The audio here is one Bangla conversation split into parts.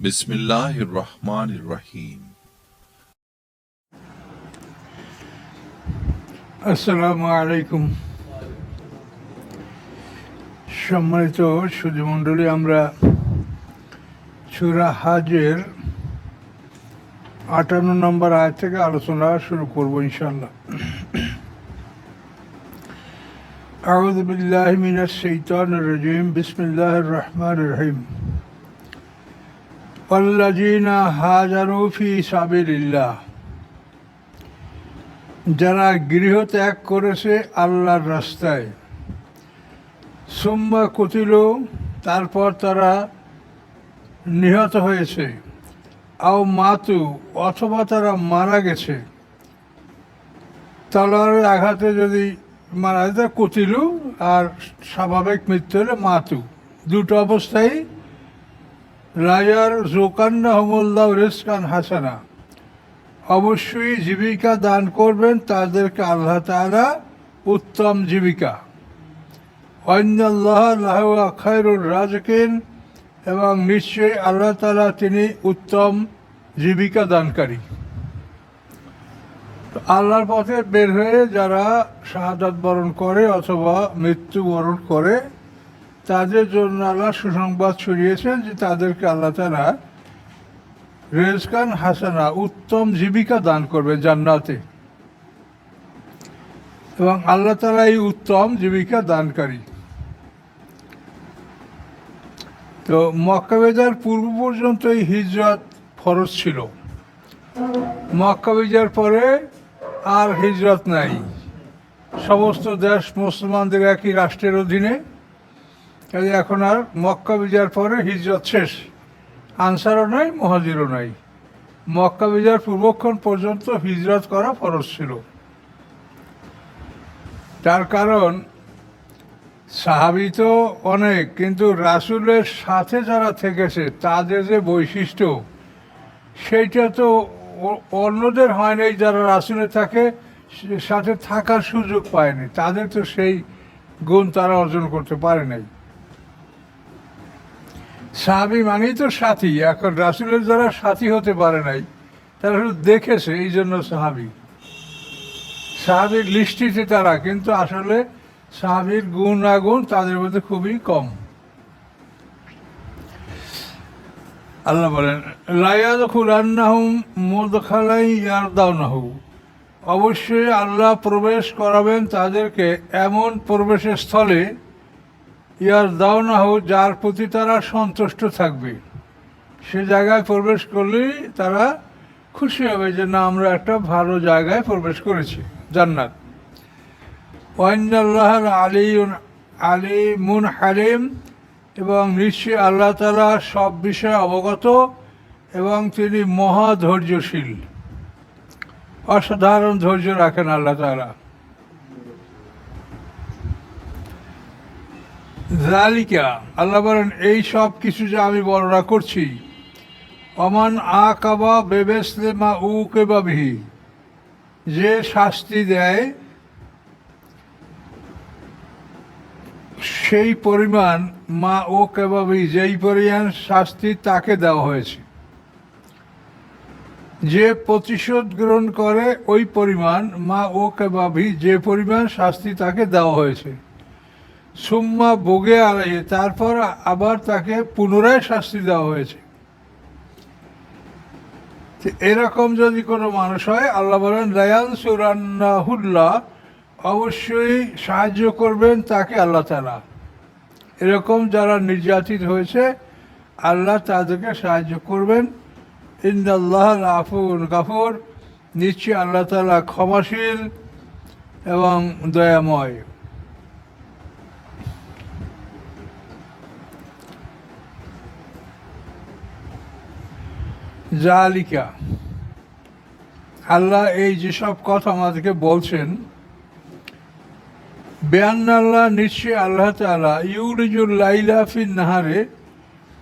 বিসমিল্লাহির রহমানির রহিম আসসালামু আলাইকুম সম্মানিত সুধীমণ্ডলী আমরা সুরা হাজের আটান্ন নম্বর আয় থেকে আলোচনা শুরু করব ইনশাল্লাহ أعوذ بالله من الشيطان الرجيم بسم الله الرحمن الرحيم আল্লাজিনা হাজারুফি সাবিল্লাহ যারা গৃহ ত্যাগ করেছে আল্লাহর রাস্তায় সোম্বা কুতিল, তারপর তারা নিহত হয়েছে। আও মাতু, অথবা তারা মারা গেছে। তলোয়ারের আঘাতে যদি মারা যায়, কুতিলু আর স্বাভাবিক মৃত্যু হলে মাতু। দুটো অবস্থায় রাজার জোকান্না হমুল্লাহ রেসকান হাসানা। অবশ্যই জীবিকা দান করবেন তাদেরকে আল্লাহ তাআলা উত্তম জীবিকা। অন্যাল্লাহ লাহুয়া খায়রুর রাজকিন এবং নিশ্চয়ই আল্লাহ তাআলা তিনি উত্তম জীবিকা দানকারী। আল্লাহর পথে বের হয়ে যারা শাহাদাত বরণ করে অথবা মৃত্যু বরণ করে তাদের জন্য আল্লাহ সুসংবাদ ছড়িয়েছেন যে তাদেরকে আল্লাহ তাআলা রেজকান হাসানা উত্তম জীবিকা দান করবে জান্নাতে। এবং আল্লাহ তালা এই উত্তম জীবিকা দানকারী। তো মক্কাবেজার পূর্ব পর্যন্ত এই হিজরত ফরজ ছিল। মক্কাবেজার পরে আর হিজরত নাই। সমস্ত দেশ মুসলমানদের একই রাষ্ট্রের অধীনে। কাজে এখন আর মক্কা বিজার পরে হিজরত শেষ। আনসারও নাই, মহাজিরও নাই। মক্কা বিজার পূর্বক্ষণ পর্যন্ত হিজরত করা ফরজ ছিল। তার কারণ, সাহাবি তো অনেক, কিন্তু রাসুলের সাথে যারা থেকেছে, তাদের যে বৈশিষ্ট্য, সেইটা তো অন্যদের হয় নাই, যারা রাসুলের থাকে সাথে থাকার সুযোগ পায়নি। তাদের তো সেই গুণ তারা অর্জন করতে পারে নাই। সাহাবি মানেই তো সাথী, এখন রাসুলের যারা সাথী হতে পারে নাই, তারা শুধু দেখেছে এই জন্য সাহাবি। সাহাবির লিস্টিতে তারা, কিন্তু আসলে সাহাবির গুণ আগুণ তাদের মধ্যে খুবই কম। আল্লাহ বলেন লায়াদ খুলান্নাহুম মোদখালাই ইয়ারদাউনাহু। অবশ্যই আল্লাহ প্রবেশ করাবেন তাদেরকে এমন প্রবেশের স্থলে ইয়ার দাও দাওনাহ যার প্রতি তারা সন্তুষ্ট থাকবে। সে জায়গায় প্রবেশ করলেই তারা খুশি হবে যে, না, আমরা একটা ভালো জায়গায় প্রবেশ করেছি, জান্নাত। ওয়াইনাল্লাহ আলী আলী মুন হালিম এবং নিশ্চয়ই আল্লাহ তালা সব বিষয়ে অবগত এবং তিনি মহা ধৈর্যশীল। অসাধারণ ধৈর্য রাখেন আল্লাহ তালা জালিকা আল্লাহ বলেন, এই সব কিছু যে আমি বর্ণনা করছি, অমান আ কাবা বেবেসলে মা উ কেবাবিহি যে শাস্তি দেয়, সেই পরিমাণ মা ও কেবাবি যেই পরিমাণ শাস্তি তাকে দেওয়া হয়েছে। যে প্রতিশোধ গ্রহণ করে, ওই পরিমাণ মা ও কেবাবি যে পরিমাণ শাস্তি তাকে দেওয়া হয়েছে। সুম্মা বগে আলাই তারপর আবার তাকে পুনরায় শাস্তি দেওয়া হয়েছে। এরকম যদি কোনো মানুষ হয়, আল্লাহ বলেন রায়ান সুরান্নাহুল্লাহ অবশ্যই সাহায্য করবেন তাকে আল্লাহ তালা এরকম যারা নির্যাতিত হয়েছে, আল্লাহ তাদেরকে সাহায্য করবেন। ইন্দাল্লাহ আফুন গাফুর, নিশ্চয়ই আল্লাহ তালা ক্ষমাশীল এবং দয়াময়। জালিকা। আল্লাহ এই যেসব কথা আমাদেরকে বলছেন বেয়ান আল্লাহ নিশ্চয়ই আল্লাহ তালা ইউরিজুল লাইলা ফিন নাহারে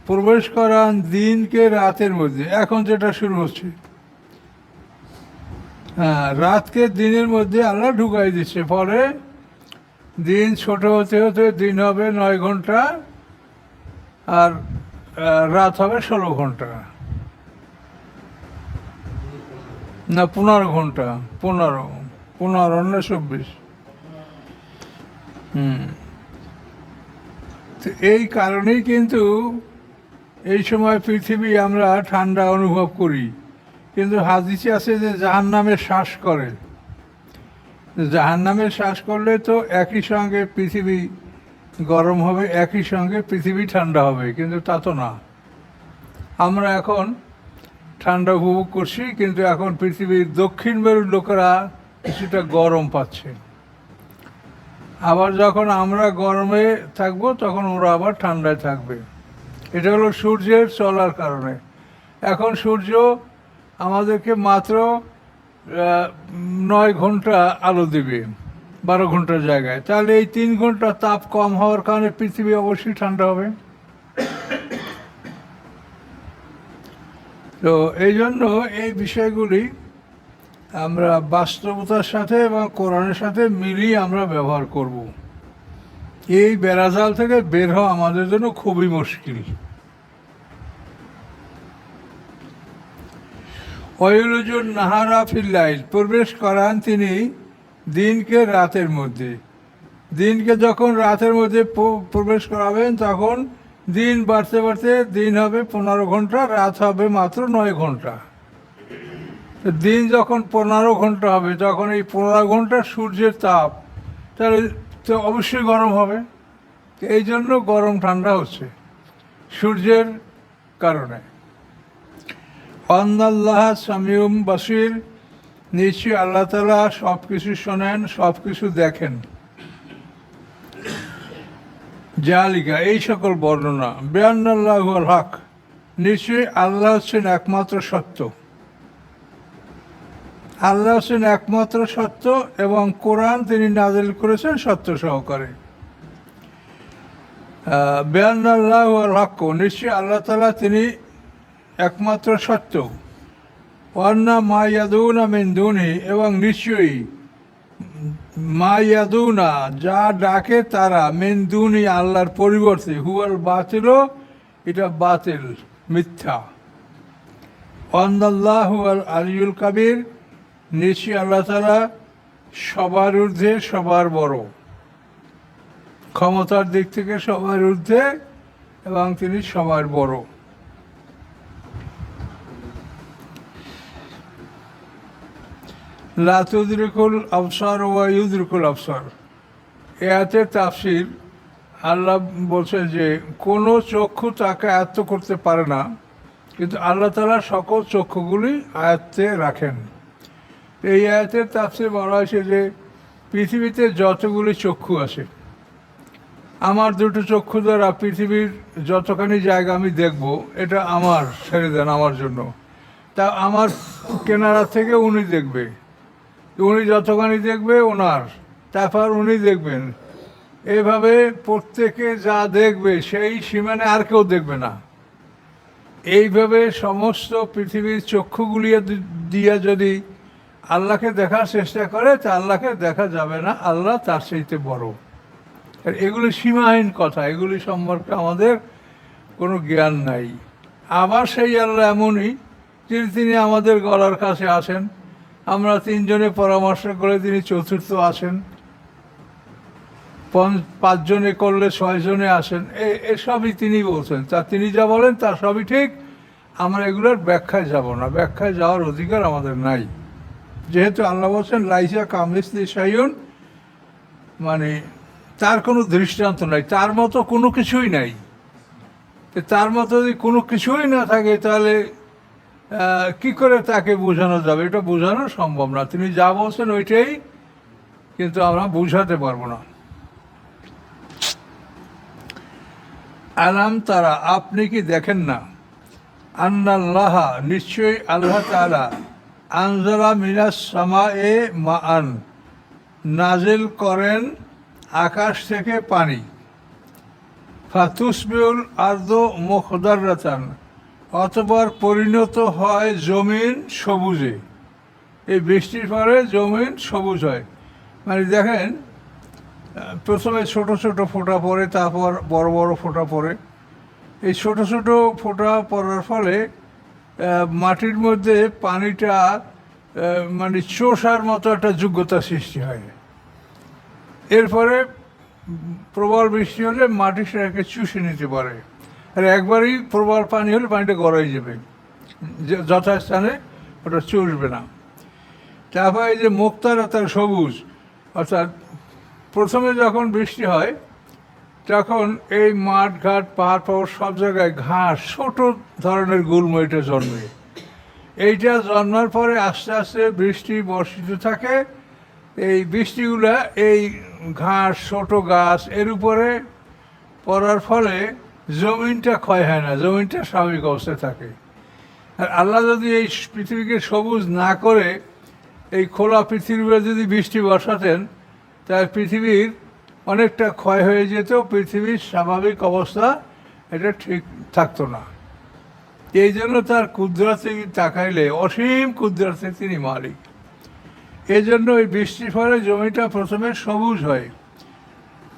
প্রবেশ করান দিনকে রাতের মধ্যে। এখন যেটা শুরু হচ্ছে হ্যাঁ রাতকে দিনের মধ্যে আল্লাহ ঢুকাই দিচ্ছে। ফলে দিন ছোট হতে হতে দিন হবে নয় ঘণ্টা, আর রাত হবে ষোলো ঘণ্টা। না, পনেরো ঘণ্টা, পনেরো পনেরো না চব্বিশ। হুম। তো এই কারণেই কিন্তু এই সময় পৃথিবী আমরা ঠান্ডা অনুভব করি। কিন্তু হাদিসে আছে যে জাহান নামে শ্বাস করে। জাহান নামে শ্বাস করলে তো একই সঙ্গে পৃথিবী গরম হবে, একই সঙ্গে পৃথিবী ঠান্ডা হবে, কিন্তু তা তো না। আমরা এখন ঠান্ডা উপভোগ করছি, কিন্তু এখন পৃথিবীর দক্ষিণ মেরুর লোকেরা কিছুটা গরম পাচ্ছে। আবার যখন আমরা গরমে থাকব, তখন ওরা আবার ঠান্ডায় থাকবে। এটা হলো সূর্যের চলার কারণে। এখন সূর্য আমাদেরকে মাত্র নয় ঘণ্টা আলো দিবে, বারো ঘণ্টার জায়গায়। তাহলে এই তিন ঘণ্টা তাপ কম হওয়ার কারণে পৃথিবী অবশ্যই ঠান্ডা হবে। তো এই জন্য এই বিষয়গুলি আমরা বাস্তবতার সাথে এবং কোরআনের সাথে মিলিয়ে আমরা ব্যবহার করব। এই বেড়াজাল থেকে বের হওয়া আমাদের জন্য খুবই মুশকিল। ওয়ুলুজুন নাহারা ফিল্লাইল প্রবেশ করান তিনি দিনকে রাতের মধ্যে। দিনকে যখন রাতের মধ্যে প্রবেশ করাবেন তখন দিন বাড়তে বাড়তে দিন হবে পনেরো ঘণ্টা, রাত হবে মাত্র নয় ঘণ্টা। দিন যখন পনেরো ঘণ্টা হবে তখন এই পনেরো ঘণ্টা সূর্যের তাপ, তাহলে তো অবশ্যই গরম হবে। এই জন্য গরম ঠান্ডা হচ্ছে সূর্যের কারণে। আন্দাল্লাহ সামিউম বাসির, নিশ্চয়ই আল্লাহ তালা সব কিছু শোনেন সব কিছু দেখেন। জালিকা, এই সকল বর্ণনা বেআনাল্লাহ হক। নিশ্চয়ই আল্লাহ হচ্ছেন একমাত্র সত্য। আল্লাহ হচ্ছেন একমাত্র সত্য এবং কোরআন তিনি নাজিল করেছেন সত্য সহকারে। বেআনাল্লাহ হক, নিশ্চয়ই আল্লাহ তালা তিনি একমাত্র সত্য। ওয়ান্না মা ইয়াদুনা মিন দুনি এবং নিশ্চয়ই মা ইয়াদুনা যা ডাকে তারা, মিন আল্লাহর পরিবর্তে। হুয়াল বাতিল, এটা বাতিল, মিথ্যা। অন্দাল্লাহ হুয়াল আলিউল কাবির, নিশ্চয়ই আল্লাহ তালা সবার ঊর্ধ্বে সবার বড়। ক্ষমতার দিক থেকে সবার ঊর্ধ্বে এবং তিনি সবার বড়। লাতুদ্রিকুল আফসার ওয়া ইউদ্রিকুল আফসার এতে তাফসির, আল্লাহ বলছেন যে, কোনো চক্ষু তাকে আয়ত্ত করতে পারে না, কিন্তু আল্লাহ তালা সকল চক্ষুগুলি আয়ত্তে রাখেন। এই আয়াতের তাফসির বলা হয়েছে যে, পৃথিবীতে যতগুলি চক্ষু আছে, আমার দুটো চক্ষু দ্বারা পৃথিবীর যতখানি জায়গা আমি দেখব, এটা আমার, ছেড়ে দেন আমার জন্য। তা আমার কেনারা থেকে উনি দেখবে। উনি যতখানি দেখবে, ওনার তারপর উনি দেখবেন। এভাবে প্রত্যেকে যা দেখবে, সেই সীমানে আর কেউ দেখবে না। এইভাবে সমস্ত পৃথিবীর চক্ষুগুলিয়ে দি- দিয়ে যদি আল্লাহকে দেখার চেষ্টা করে, তা আল্লাহকে দেখা যাবে না। আল্লাহ তার সেইতে বড়। আর এগুলি সীমাহীন কথা। এগুলি সম্পর্কে আমাদের কোনো জ্ঞান নাই। আবার সেই আল্লাহ এমনই, যিনি, তিনি আমাদের গলার কাছে আসেন। আমরা তিনজনে পরামর্শ করে তিনি চতুর্থ আসেন পাঁচজনে করলে ছয়জনে আসেন এসবই তিনি বলছেন। তা তিনি যা বলেন তা সবই ঠিক। আমরা এগুলোর ব্যাখ্যায় যাব না। ব্যাখ্যায় যাওয়ার অধিকার আমাদের নাই। যেহেতু আল্লাহ বলছেন, লাইসা কামিসলি সাইয়ন মানে তার কোনো দৃষ্টান্ত নাই, তার মতো কোনো কিছুই নাই। তার মতো যদি কোনো কিছুই না থাকে, তাহলে কি করে তাকে বোঝানো যাবে? এটা বোঝানো সম্ভব না। তিনি যা বলছেন ওইটাই কিন্তু আমরা বোঝাতে পারব না। আলাম তারা, আপনি কি দেখেন না? আন্নাল্লাহ, নিশ্চয়ই আল্লাহ তাআলা আনজালা মিনাস সামা এ মা আন নাজিল করেন আকাশ থেকে পানি। ফাতুসবিউল আর্দ মুখদারাতান অতপর পরিণত হয় জমিন সবুজে। এই বৃষ্টির পরে জমিন সবুজ হয়। মানে দেখেন, প্রথমে ছোট ছোট ফোঁটা পড়ে, তারপর বড় বড় ফোঁটা পড়ে। এই ছোট ছোট ফোঁটা পড়ার ফলে মাটির মধ্যে পানিটা মানে চোষার মতো একটা যোগ্যতা সৃষ্টি হয়। এরপরে প্রবল বৃষ্টি হলে মাটি সেটাকে চুষে নিতে পারে। আর একবারই প্রবল পানি হলে পানিটা গড়াই যাবে। যথাস্থানে ওটা চুষবে না। তারপরে এই যে মুক্তারতার সবুজ, অর্থাৎ প্রথমে যখন বৃষ্টি হয়, তখন এই মাঠ, ঘাট, পাহাড় পাহাড় সব জায়গায় ঘাস, ছোট ধরনের গুল্ম এটা জন্মে। এইটা জন্মার পরে আস্তে আস্তে বৃষ্টি বর্ষিত থাকে। এই বৃষ্টিগুলা এই ঘাস, ছোট গাছ এর উপরে পড়ার ফলে জমিনটা ক্ষয় হয় না, জমিনটা স্বাভাবিক অবস্থায় থাকে। আর আল্লাহ যদি এই পৃথিবীকে সবুজ না করে, এই খোলা পৃথিবীতে যদি বৃষ্টি বসাতেন তাহলে পৃথিবীর অনেকটা ক্ষয় হয়ে যেত, পৃথিবীর স্বাভাবিক অবস্থা এটা ঠিক থাকতো না। এই জন্য তার কুদরতে তাকাইলে, অসীম কুদরতে তিনি মালিক। এই জন্য ওই বৃষ্টির ফলে জমিটা প্রথমে সবুজ হয়।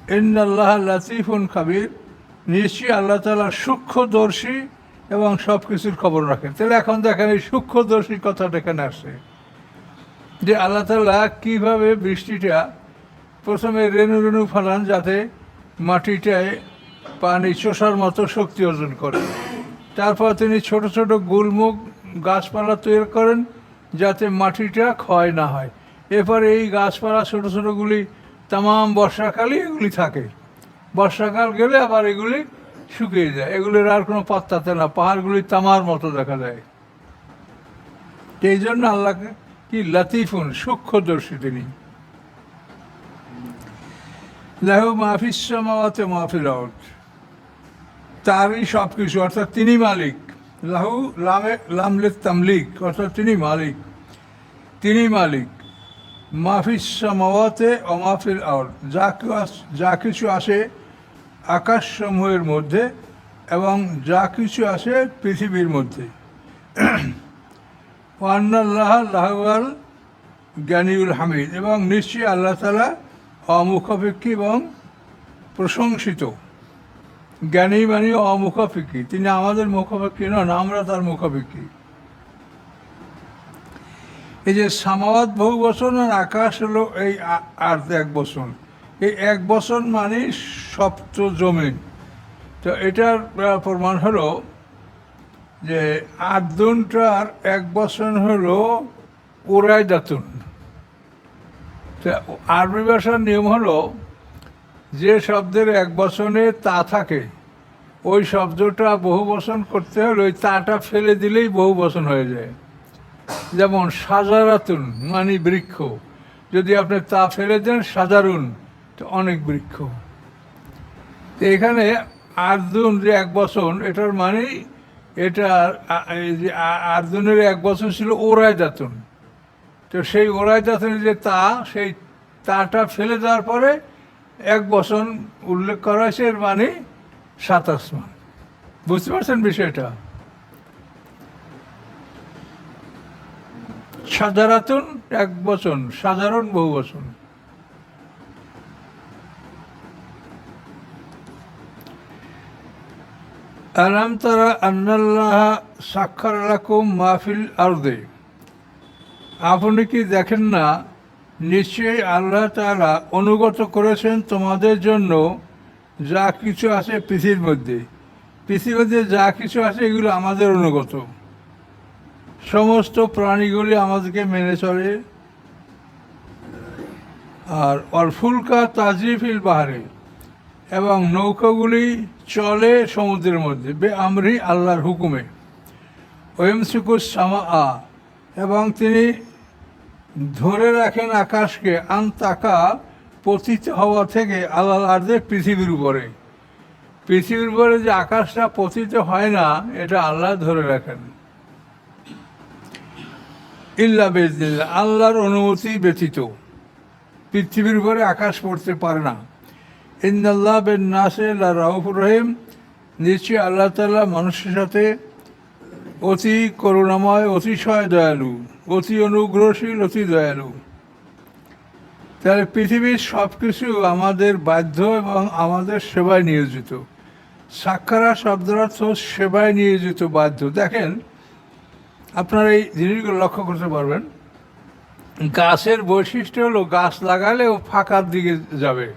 ইন্নাল্লাহ লাতিফুন খাবির। নিশ্চয়ই আল্লাহ তালা সূক্ষ্মদর্শী এবং সব কিছুর খবর রাখেন। তাহলে এখন দেখেন এই সূক্ষ্মদর্শী কথাটা এখানে আসে। যে আল্লাহ তালা কীভাবে বৃষ্টিটা, প্রথমে রেণু রেণু ফেলান যাতে মাটিটায় পানি চষার মতো শক্তি অর্জন করে। তারপর তিনি ছোট ছোট গুলমুখ গাছপালা তৈরি করেন যাতে মাটিটা ক্ষয় না হয়। এরপরে এই গাছপালা ছোটো ছোটোগুলি, তামাম বর্ষাকালই এগুলি থাকে। বর্ষাকাল গেলে আবার এগুলি শুকিয়ে যায়। এগুলির আর কোনো পাত্তাতে না, পাহাড়গুলি তামার মতো দেখা যায় এই জন্য আল্লাহকে কি লাতিফুন, সূক্ষ্মদর্শী তিনি। লেহ মাহফিস সমাওয়াতে মাহফিল আউট তারই সব কিছু অর্থাৎ তিনি মালিক। লাহু লামে, লামলে তামলিক, অর্থাৎ তিনি মালিক। তিনি মালিক। মাহফিস সমাওয়াতে ও মাহফিল আউট যা যা কিছু আসে আকাশসমূহের মধ্যে এবং যা কিছু আসে পৃথিবীর মধ্যে। ওয়ান্নাল্লাহ লাহওয়াল জ্ঞানীউল হামিদ এবং নিশ্চয়ই আল্লাহ তালা অমুখাপেক্ষী এবং প্রশংসিত। জ্ঞানী মানে অমুখাপেক্ষী। তিনি আমাদের মুখাপেক্ষী নন, আমরা তার মুখাপেক্ষী। এই যে সামাবাদ বহু বছর আর আকাশ হলো এই আর এক বছর। এই এক বছর মানে সপ্ত জমিন তো এটার প্রমাণ হলো যে আর্দনটার এক বছর হলো ওরাই দাতুন আরবি ভাষার নিয়ম হলো যে শব্দের এক বচনে তা থাকে, ওই শব্দটা বহু বচন করতে হলে ওই তাটা ফেলে দিলেই বহু বচন হয়ে যায়। যেমন সাজারাতুন মানে বৃক্ষ। যদি আপনি তা ফেলে দেন, সাজারুন। অনেক বৃক্ষ। তো এখানে আর্জুন যে এক বছর এটার মানে এটা আর্জুনের এক বছর ছিল ওরাই দাতুন তো সেই ওরাই দাতুনের যে তা, সেই তাটা ফেলে দেওয়ার পরে এক বছর উল্লেখ করা হয়েছে, এর মানে সাতাশ মান বুঝতে পারছেন বিষয়টা? সাধারাতন এক বচন সাধারণ বহু বচন তারা আন্নাল্লাহ সাক্ষর রাকুম মাহফিল আর্দে আপনি কি দেখেন না? নিশ্চয়ই আল্লাহ তাআলা অনুগত করেছেন তোমাদের জন্য যা কিছু আছে পৃথিবীর মধ্যে। পৃথিবীর মধ্যে যা কিছু আছে এগুলো আমাদের অনুগত। সমস্ত প্রাণীগুলি আমাদেরকে মেনে চলে। আর অরফুলকা তাজরিফিল বাহারে। এবং নৌকাগুলি চলে সমুদ্রের মধ্যে। বে আমরি আল্লাহর হুকুমে। ওয়েমসুকুস সামা আ এবং তিনি ধরে রাখেন আকাশকে, আন্তাকা পতিত হওয়া থেকে আল্লাহ আর্ধে পৃথিবীর উপরে। পৃথিবীর উপরে যে আকাশটা পতিত হয় না, এটা আল্লাহ ধরে রাখেন। ইল্লা বেজদিল্লা আল্লাহর অনুমতি ব্যতীত। পৃথিবীর উপরে আকাশ পড়তে পারে না। ইন্দাল্লাহ বেন নাসে রাউফুর রহিম। নিশ্চয়ই আল্লাহ তাল্লাহ মানুষের সাথে অতি করুণাময় অতিশয় দয়ালু, অতি অনুগ্রহশীল, অতি দয়ালু। তাহলে পৃথিবীর সব কিছু আমাদের বাধ্য এবং আমাদের সেবায় নিয়োজিত। সাক্ষারা শব্দের অর্থ সেবায় নিয়োজিত বাধ্য। দেখেন, আপনারা এই জিনিসগুলো লক্ষ্য করতে পারবেন। গাছের বৈশিষ্ট্য হলো গাছ লাগালে ও ফাঁকার দিকে যাবে।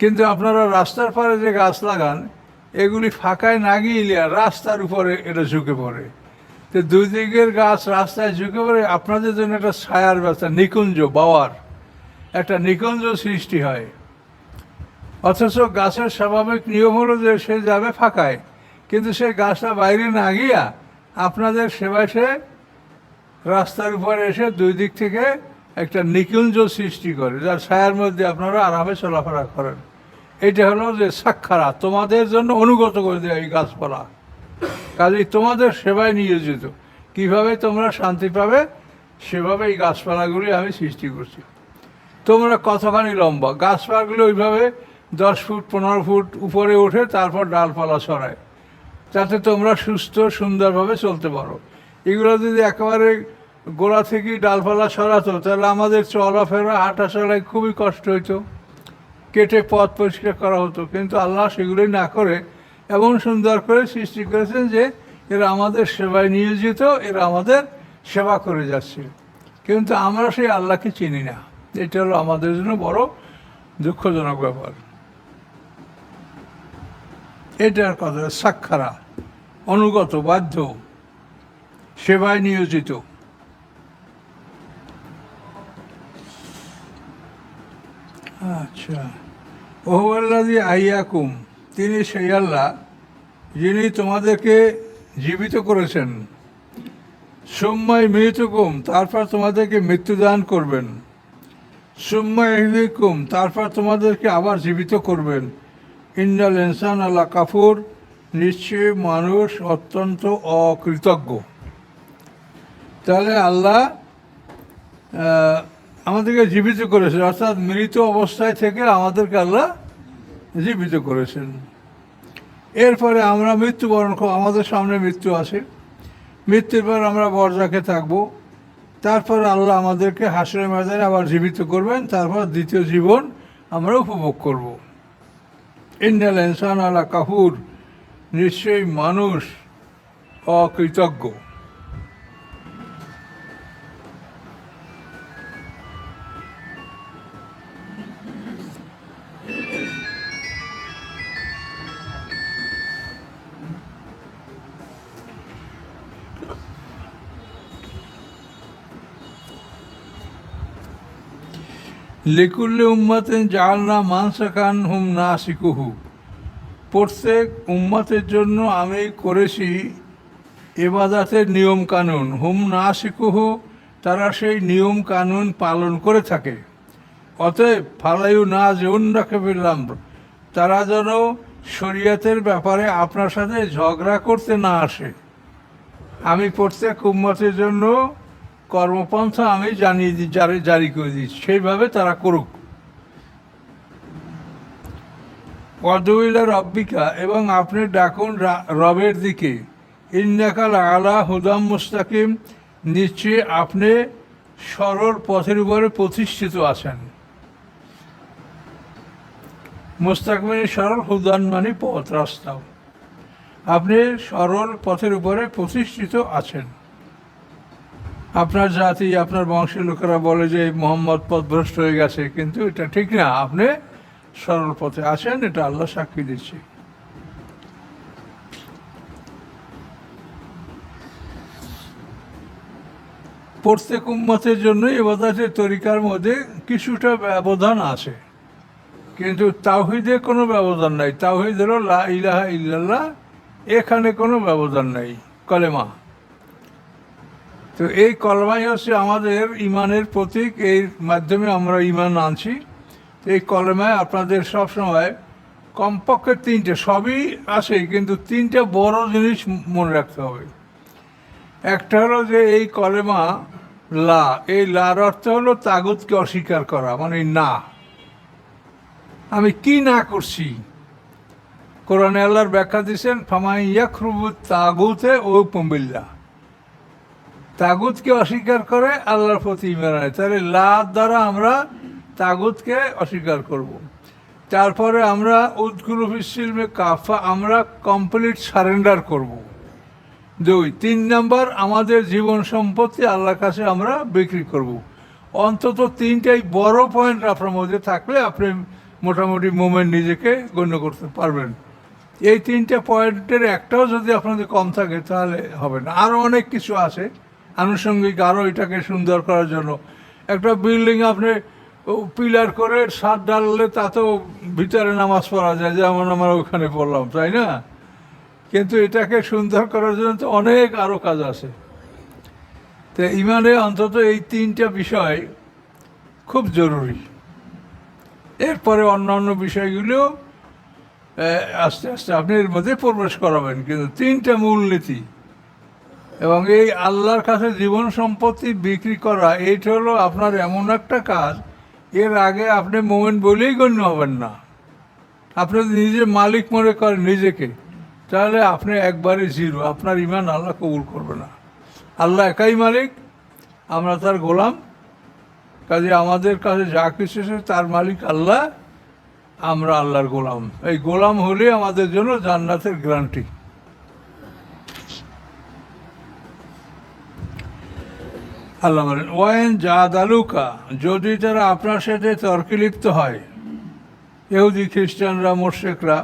কিন্তু আপনারা রাস্তার পারে যে গাছ লাগান, এগুলি ফাঁকায় না গিয়ে রাস্তার উপরে এটা ঝুঁকে পড়ে। তো দুই দিকের গাছ রাস্তায় ঝুঁকে পড়ে, আপনাদের জন্য একটা ছায়ার ব্যবস্থা, নিকুঞ্জ, বাওয়ার। একটা নিকুঞ্জ সৃষ্টি হয়। অথচ গাছের স্বাভাবিক নিয়ম হলো যে সে যাবে ফাঁকায়। কিন্তু সে গাছটা বাইরে না গিয়া আপনাদের সেবায় সে রাস্তার উপরে এসে দুই দিক থেকে একটা নিকুঞ্জ সৃষ্টি করে, যার ছায়ার মধ্যে আপনারা আরামে চলাফেরা করেন। এটা হলো যে সাক্ষারা তোমাদের জন্য অনুগত করে দেয় এই গাছপালা। কাজেই তোমাদের সেবায় নিয়োজিত। কীভাবে তোমরা শান্তি পাবে, সেভাবে এই গাছপালাগুলি আমি সৃষ্টি করছি। তোমরা কতখানি লম্বা। গাছপালাগুলো ওইভাবে দশ ফুট, পনেরো ফুট উপরে ওঠে, তারপর ডালপালা ছড়ায়। যাতে তোমরা সুস্থ, সুন্দরভাবে চলতে পারো। এগুলো যদি একেবারে গোড়া থেকেই ডালপালা ছড়াতো, তাহলে আমাদের চলাফেরা হাঁটা চলায় খুবই কষ্ট হইতো। কেটে পথ পরিষ্কার করা হতো। কিন্তু আল্লাহ সেগুলোই না করে এমন সুন্দর করে সৃষ্টি করেছেন যে এরা আমাদের সেবায় নিয়োজিত, এরা আমাদের সেবা করে যাচ্ছে। কিন্তু আমরা সেই আল্লাহকে চিনি না। এটা হলো আমাদের জন্য বড় দুঃখজনক ব্যাপার। এটার কথা সাক্ষারা, অনুগত, বাধ্য, সেবায় নিয়োজিত। আচ্ছা। ওহল্লাদি আইয়াকুম, তিনি সেই আল্লাহ যিনি তোমাদেরকে জীবিত করেছেন। সোম্মাই মৃতকুম, তারপর তোমাদেরকে মৃত্যুদান করবেন। সোম্মাই হিকুম তারপর তোমাদেরকে আবার জীবিত করবেন। ইন্দাল ইনসান আল্লাহ কাফুর, নিশ্চয়ই মানুষ অত্যন্ত অকৃতজ্ঞ। তাহলে আল্লাহ আমাদেরকে জীবিত করেছেন, অর্থাৎ মৃত অবস্থায় থেকে আমাদেরকে আল্লাহ জীবিত করেছেন। এরপরে আমরা মৃত্যুবরণ আমাদের সামনে মৃত্যু আছে। মৃত্যুর পর আমরা বরজাকে থাকব। তারপর আল্লাহ আমাদেরকে হাসরের ময়দানে আবার জীবিত করবেন। তারপর দ্বিতীয় জীবন আমরা উপভোগ করব। ইন্ডিয়াল ইনসান আল্লাহ কাহুর নিশ্চয়ই মানুষ অকৃতজ্ঞ। লিকুল্লি উম্মাতেন জালনা মানসাকান হুম না শিকুহু প্রত্যেক উম্মাতের জন্য আমি করেছি এবাদাতের নিয়ম কানুন। হুম না শিকুহু তারা সেই নিয়ম কানুন পালন করে থাকে। অতএব ফালাইউ না যেউন রাখে ফেললাম তারা যেন শরীয়তের ব্যাপারে আপনার সাথে ঝগড়া করতে না আসে। আমি প্রত্যেক উম্মতের জন্য কর্মপন্থা আমি জানিয়ে দিই জারি করে দিচ্ছি সেইভাবে তারা করুক। অদুইলা রব্বিকা, এবং আপনি ডাকুন রবের দিকে। ইন্নাকাল আলা হুদাম মুস্তাকিম, নিশ্চয়ই আপনি সরল পথের উপরে প্রতিষ্ঠিত আছেন। মুস্তাকিমের সরল হুদান মানে পথ রাস্তাও আপনি সরল পথের উপরে প্রতিষ্ঠিত আছেন। আপনার জাতি, আপনার বংশের লোকেরা বলে যে মোহাম্মদ পথভ্রষ্ট হয়ে গেছে, কিন্তু এটা ঠিক না। আপনি সরল পথে আছেন, এটা আল্লাহ সাক্ষী দিচ্ছে। প্রত্যেক উম্মতের জন্য এবাদাতের তরিকার মধ্যে কিছুটা ব্যবধান আছে, কিন্তু তাওহিদে কোনো ব্যবধান নাই। তাওহিদ হলো ইলাহা ইল্লাল্লাহ, এখানে কোনো ব্যবধান নাই। কলেমা। তো এই কলমাই হচ্ছে আমাদের ইমানের প্রতীক। এর মাধ্যমে আমরা ইমান আনছি। তো এই কলমায় আপনাদের সবসময় কমপক্ষে তিনটে, সবই আছে কিন্তু তিনটে বড় জিনিস মনে রাখতে হবে। একটা হলো যে এই কলেমা লা, এই লার অর্থ হলো তাগুতকে অস্বীকার করা মানে না। আমি কি না করছি? কোরআনে আল্লাহর ব্যাখ্যা দিচ্ছেন ফামাই ইয়াকরুবু তাগুতে ও পম্বিল্লা তাগুতকে অস্বীকার করে আল্লাহর প্রতি ইমান আনে তাহলে লা দ্বারা আমরা তাগুতকে অস্বীকার করব। তারপরে আমরা উদ্গুল ফিসিলমে কাফা, আমরা কমপ্লিট সারেন্ডার করব। দুই, তিন নাম্বার, আমাদের জীবন সম্পত্তি আল্লাহর কাছে আমরা বিক্রি করব। অন্তত তিনটাই বড় পয়েন্ট আপনার মধ্যে থাকলে আপনি মোটামুটি মোমেন্ট নিজেকে গণ্য করতে পারবেন এই তিনটে পয়েন্টের একটাও যদি আপনাদের কম থাকে তাহলে হবে না আরও অনেক কিছু আছে আনুষঙ্গিক আরও এটাকে সুন্দর করার জন্য। একটা বিল্ডিং আপনি পিলার করে সাত ডাললে তাতেও ভিতরে নামাজ পড়া যায় যেমন আমরা ওখানে পড়লাম তাই না? কিন্তু এটাকে সুন্দর করার জন্য তো অনেক আরও কাজ আছে। তো ইমানে অন্তত এই তিনটা বিষয় খুব জরুরি। এরপরে অন্যান্য বিষয়গুলো আহ, আস্তে আস্তে আপনি এর মধ্যে প্রবেশ করাবেন। কিন্তু তিনটা মূলনীতি। এবং এই আল্লাহর কাছে জীবন সম্পত্তি বিক্রি করা, এইটা হলো আপনার এমন একটা কাজ, এর আগে আপনি মোমেন্ট বলেই গণ্য হবেন না। আপনি নিজে মালিক মনে করেন নিজেকে, তাহলে আপনি একবারে জিরো, আপনার ইমান আল্লাহ কবুল করবে না। আল্লাহ একাই মালিক, আমরা তার গোলাম। কাজে আমাদের কাছে যা কিছু তার মালিক আল্লাহ, আমরা আল্লাহর গোলাম। এই গোলাম হলে আমাদের জন্য জান্নাতের গ্যারান্টি আল্লাহ বলেন ওয়েন জাদ আলুকা যদি তারা আপনার সাথে তর্কে লিপ্ত হয়, ইহুদি খ্রিস্টানরা, মোর্শেকরা,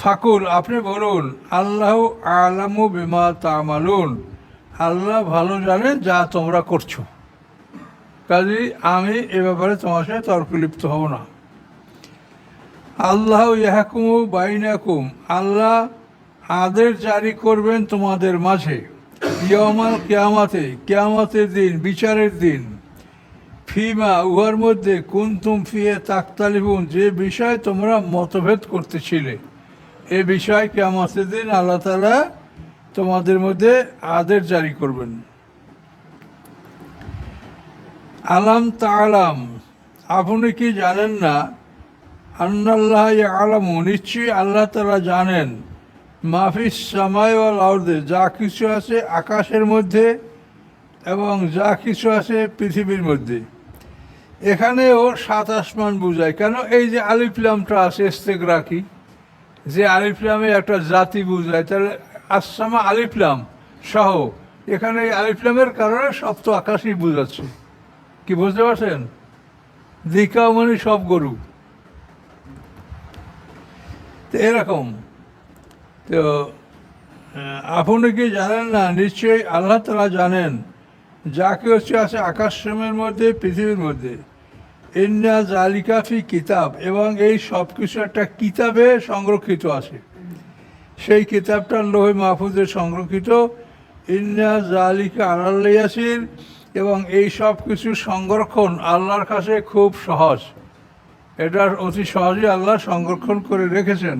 ফাকুল, আপনি বলুন, আল্লাহ আলামু বিমা তামালুন, আল্লাহ ভালো জানেন যা তোমরা করছ। কাজে আমি এ ব্যাপারে তোমার সাথে তর্ক লিপ্ত হব না। আল্লাহ ইয়াহকুমু বাইনাকুম, আল্লাহ আদের জারি করবেন তোমাদের মাঝে। ইয়মাল কেয়ামাতে কেয়ামাতের দিন, বিচারের দিন। ফিমা, উহার মধ্যে কুন্তুম ফিয়ে তাকতালিবুন, যে বিষয় তোমরা মতভেদ করতেছিলে। এ বিষয় কেয়ামাতের দিন আল্লাহ তালা তোমাদের মধ্যে আদের জারি করবেন। আলাম তালাম আপনি কি জানেন না? আন্নাল্লাহ আলামু নিশ্চয়ই আল্লাহ তালা জানেন। মাফিস সামাই ওয়াল যা কিছু আছে আকাশের মধ্যে এবং যা কিছু আছে পৃথিবীর মধ্যে। এখানেও সাত আসমান বুঝায়। কেন? এই যে আলিফলামটা আছে ইস্তেক রাখি যে আলিফলামে একটা জাতি বুঝায়। তাহলে আসামা আলিফলাম সহ, এখানে এই আলিফলামের কারণে সপ্ত আকাশই বুঝাচ্ছে। কি বুঝতে পারছেন? দিকা মানে সব গরু। এরকম। তো আপনি কি জানেন না? নিশ্চয়ই আল্লাহ তালা জানেন যা কিছু আছে আকাশের মধ্যে, পৃথিবীর মধ্যে। ইন্না জালিকাফি কিতাব, এবং এই সব কিছু একটা কিতাবে সংরক্ষিত আছে। সেই কিতাবটা লোহে মাহফুজে সংরক্ষিত। ইন্না জালিকা আল্লাহ এবং এই সব কিছু সংরক্ষণ আল্লাহর কাছে খুব সহজ। এটা অতি সহজে আল্লাহ সংরক্ষণ করে রেখেছেন।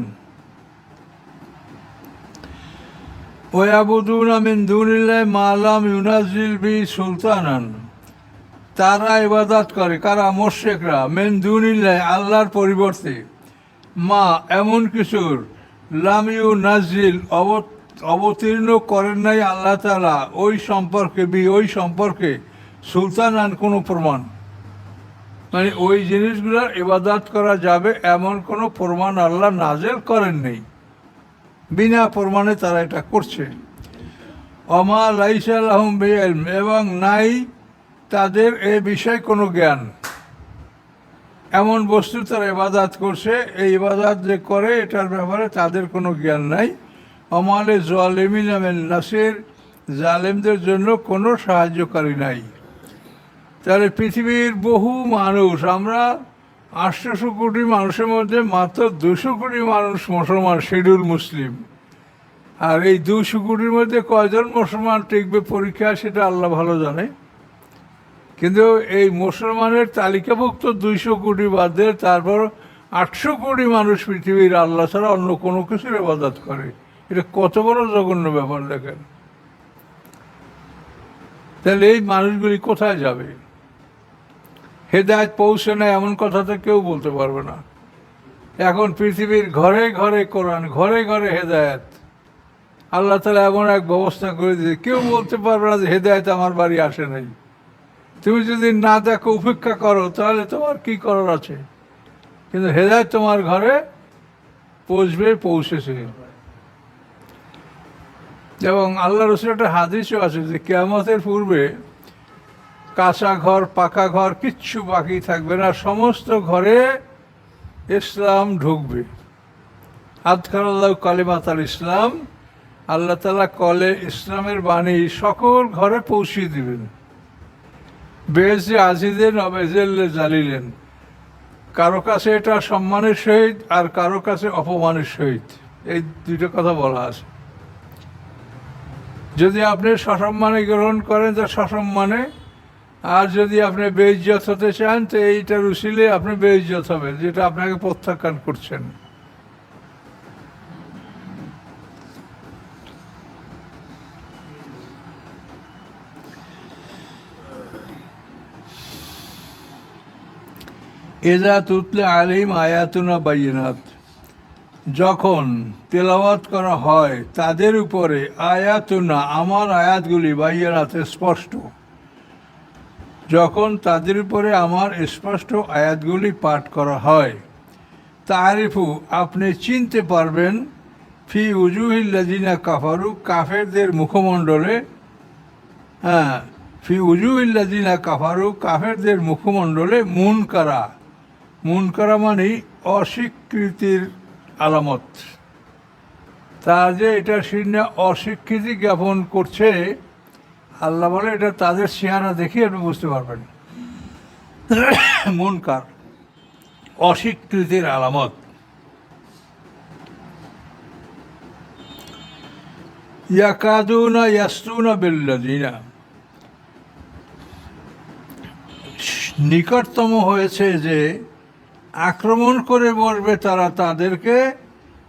ওয়াবুদুনা মিন দুনিল্লাহ মালাম ইউনাজিল বি সুলতানান। তারা ইবাদত করে, কারা? মোর্শেকরা মেন দুনিল্লাহ, আল্লাহর পরিবর্তে। মা, এমন কিছুর লাম ইউ নাজিল অব- অবতীর্ণ করেন নাই আল্লাহ তালা ওই সম্পর্কে বি, ওই সম্পর্কে সুলতানান কোনো প্রমাণ? মানে ওই জিনিসগুলোর ইবাদত করা যাবে, এমন কোনো প্রমাণ আল্লাহ নাজেল করেন নেই। বিনা প্রমাণে তারা এটা করছে। অমা লাইসাল আহম বেএলম এবং নাই তাদের এ বিষয়ে কোনো জ্ঞান। এমন বস্তু তারা ইবাদাত করছে, এই ইবাদাত যে করে, এটার ব্যাপারে তাদের কোনো জ্ঞান নাই। অমালে জলেমিন আমেল নাসির, জালেমদের জন্য কোনো সাহায্যকারী নাই। তাহলে পৃথিবীর বহু মানুষ, আমরা আটশোশো কোটি মানুষের মধ্যে মাত্র দুশো কোটি মানুষ মুসলমান, শিডিউল মুসলিম। আর এই দুশো কোটির মধ্যে কয়জন মুসলমান টিকবে পরীক্ষা, সেটা আল্লাহ ভালো জানে। কিন্তু এই মুসলমানের তালিকাভুক্ত দুইশো কোটি বাদে তারপর আটশো কোটি মানুষ পৃথিবীর আল্লাহ ছাড়া অন্য কোনো কিছুর ইবাদত করে। এটা কত বড় জঘন্য ব্যাপার দেখেন। তাহলে এই মানুষগুলি কোথায় যাবে? হেদায়ত পৌঁছে না এমন কথা তো কেউ বলতে পারবে না। এখন পৃথিবীর ঘরে ঘরে কোরআন, ঘরে ঘরে হেদায়ত। আল্লাহ তালা এমন এক ব্যবস্থা করে দিয়েছে। কেউ বলতে পারবে না যে হেদায়ত আমার বাড়ি আসে নাই। তুমি যদি না দেখো, উপেক্ষা করো, তাহলে তোমার কি করার আছে? কিন্তু হেদায়ত তোমার ঘরে পৌঁছবে, পৌঁছেছে। এবং আল্লাহ রসুল একটা হাদিসও আছে যে, কেয়ামতের পূর্বে কাঁচা ঘর, পাকা ঘর, কিচ্ছু বাকি থাকবে না। সমস্ত ঘরে ইসলাম ঢুকবে। আদখার আল্লাহ কালিমাত আল ইসলাম, আল্লাহ তালা কলে ইসলামের বাণী সকল ঘরে পৌঁছিয়ে দিবেন। বেজে আজিদের নবেজেল্লে জালিলেন। কারও কাছে এটা সম্মানের সহিত আর কারও কাছে অপমানের সহিত। এই দুটো কথা বলা আছে। যদি আপনি সসম্মানে গ্রহণ করেন, তা সসম্মানে আর যদি আপনি বেইজ্জত হতে চান, তো এইটা রুশিলে আপনি বেইজ্জত হবেন, যেটা আপনাকে প্রত্যাখ্যান করছেন। এজা তুতলে আলিম আয়াতুনা বাইনাত যখন তেলাওয়াত করা হয়, তাদের উপরে আয়াতুনা, আমার আয়াতগুলি বাইয়ানাতে স্পষ্ট। যখন তাদের উপরে আমার স্পষ্ট আয়াতগুলি পাঠ করা হয়, তারিফু, আপনি চিনতে পারবেন, ফি উজুহিল্লাদিনা কাফারু, কাফেরদের মুখমণ্ডলে হ্যাঁ ফি উজুহিল্লাদিনা কাফারু, কাফেরদের মুখমণ্ডলে মুন করা মুন করা মানে অস্বীকৃতির আলামত। তা যে এটা শূন্য অস্বীকৃতি জ্ঞাপন করছে আল্লাহ বলে, এটা তাদের চেহারা দেখে আপনি বুঝতে পারবেন। মুনকার অস্বীকৃতির আলামত। নিকটতম হয়েছে যে, আক্রমণ করে বসবে তারা তাদেরকে,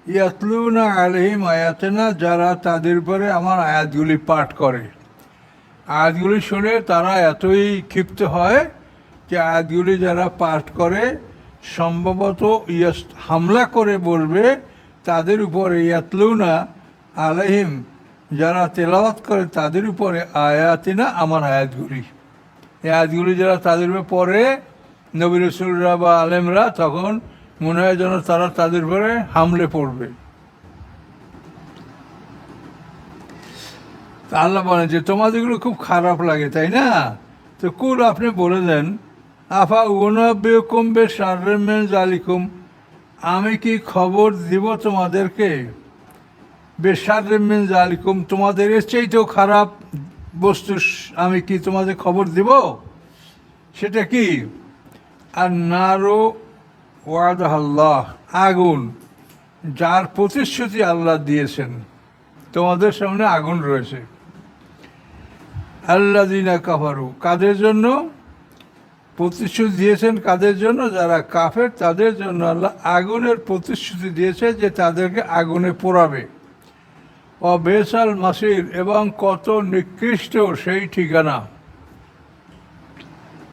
ইয়াতলুনা আলহিম আয়াতেনা, যারা তাদের উপরে আমার আয়াতগুলি পাঠ করে। আয়াতগুলি শুনে তারা এতই ক্ষিপ্ত হয় যে আয়াতগুলি যারা পাঠ করে, সম্ভবত ইয়াস হামলা করে বলবে, তাদের উপরে ইয়াতলুনা আলহিম যারা তেলাওয়াত করে তাদের উপরে আয়াতিনা আমার আয়াতগুলি। এই আয়াতগুলি যারা তাদের উপরে পড়ে, নবী রসুলরা বা আলেমরা তখন মনে হয় যেন তারা তাদের উপরে হামলে পড়বে। আল্লাহ বলেন যে তোমাদেরগুলো খুব খারাপ লাগে, তাই না? তো কুল আপনি বলে দেন, আফা উনব্বে কমবে সারেমেন জালিকুম আমি কি খবর দিব তোমাদেরকে? বেসারেমেন জালিকুম তোমাদের এর চাইতেও খারাপ বস্তু আমি কি তোমাদের খবর দিব? সেটা কি? আর নারো ওয়াদ আল্লাহ আগুন, যার প্রতিশ্রুতি আল্লাহ দিয়েছেন। তোমাদের সামনে আগুন রয়েছে। আল্লাহ দিনা কাফারু। কাদের জন্য? প্রতিশ্রুতি দিয়েছেন কাদের জন্য? যারা কাফের, তাদের জন্য আল্লাহ আগুনের প্রতিশ্রুতি দিয়েছে যে তাদেরকে আগুনে পোড়াবে। অবেশাল মাসির এবং কত নিকৃষ্ট সেই ঠিকানা।